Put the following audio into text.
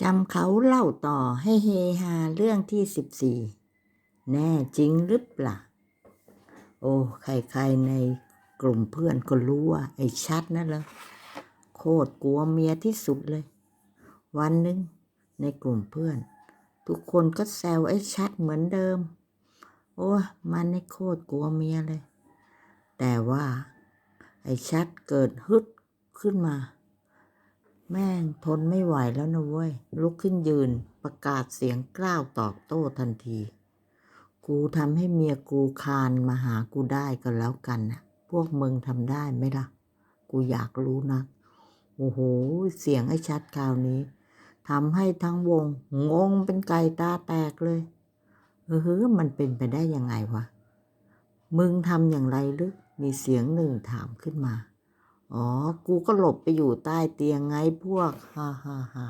จำเขาเล่าต่อให้เฮฮาเรื่องที่สิบสี่แน่จริงหรือเปล่า โอ้ใครๆในกลุ่มเพื่อนก็รู้ว่า ไอ้ชัดนั่นแหละโคตรกลัวเมียที่สุดเลย วันหนึ่งในกลุ่มเพื่อน ทุกคนก็แซวไอ้ชัดเหมือนเดิม โอ้มันในโคตรกลัวเมียเลย แต่ว่า ไอ้ชัดเกิดฮึดขึ้นมา แม่งทนไม่ไหวแล้วนะเว้ย ลุกขึ้นยืนประกาศเสียงกล้าวตอบโต้ทันที กูทำให้เมียกูคานมาหากูได้ก็แล้วกันนะพวกมึงทำได้ไหมล่ะ กูอยากรู้นะโอ้โห เสียงไอ้ชัดคราวนี้ทำให้ทั้งวง งงเป็นไก่ตาแตกเลย เออฮือมันเป็นไปได้ยังไงวะ มึงทำอย่างไรหรือ มีเสียงหนึ่งถามขึ้นมา อ๋อ กูก็หลบไปอยู่ใต้เตียงไงพวก ฮ่าฮ่าฮ่า